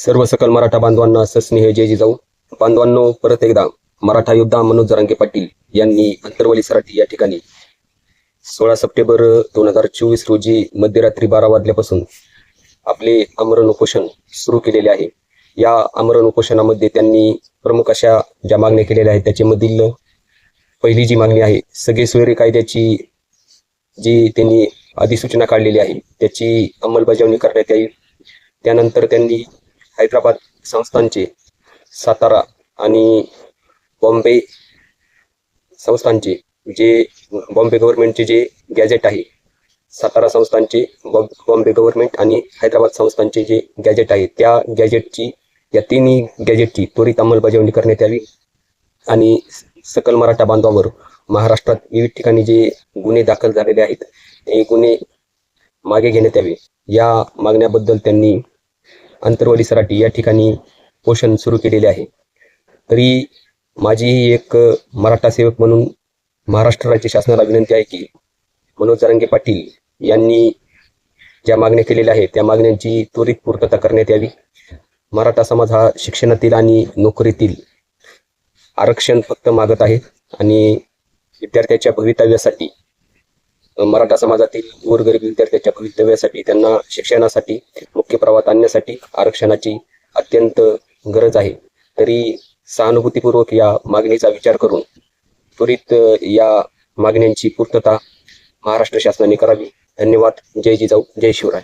सर्व सकल मराठा बांधवांना सस्नेह जय जिजाऊ. बांधवांनो परत एकदा मराठा योद्धा मनोज जरांगे पाटील यांनी अंतरवली सराठी या ठिकाणी सोळा सप्टेंबर दोन हजार चोवीस रोजी मध्यरात्री बारा वाजल्यापासून आपले आमरण उपोषण सुरू केलेले आहे. या आमरण उपोषणामध्ये त्यांनी प्रमुख अशा ज्या मागण्या केलेल्या आहेत त्याच्यामधील पहिली जी मागणी आहे सगळे सोयरे कायद्याची जी त्यांनी अधिसूचना काढलेली आहे त्याची अंमलबजावणी करण्यात येईल. त्यानंतर त्यांनी हैदराबाद संस्थांचे सातारा आणि बॉम्बे संस्थांचे जे बॉम्बे गव्हर्नमेंटचे जे गॅजेट आहे सातारा संस्थांचे बॉम्बे गव्हर्नमेंट आणि हैदराबाद संस्थांचे जे गॅजेट आहे त्या गॅजेटची या तिन्ही गॅजेटची त्वरित अंमलबजावणी करण्यात यावी आणि सकल मराठा बांधवावर महाराष्ट्रात विविध ठिकाणी जे गुन्हे दाखल झालेले आहेत ते गुन्हे मागे घेण्यात यावे. या मागण्याबद्दल त्यांनी अंतरवाली सराटी या ठिकाणी पोषण सुरू केलेले आहे. तरी माझी ही एक मराठा सेवक म्हणून महाराष्ट्र राज्य शासनाला विनंती आहे की मनोज जरांगे पाटील यांनी ज्या मागण्या केलेल्या आहेत त्या मागण्यांची त्वरित पूर्तता करण्यात यावी. मराठा समाज हा शिक्षणातील आणि नोकरीतील आरक्षण फक्त मागत आहे आणि विद्यार्थ्याच्या भवितव्यासाठी मराठा समाजातील गोरगरीब विद्यार्थ्यांच्या भवितव्यासाठी त्यांना शिक्षणासाठी मुख्य प्रवाहात आणण्यासाठी आरक्षणाची अत्यंत गरज आहे. तरी सहानुभूतीपूर्वक या मागणीचा विचार करून त्वरित या मागण्यांची पूर्तता महाराष्ट्र शासनाने करावी. धन्यवाद. जय जिजाऊ. जय शिवराय.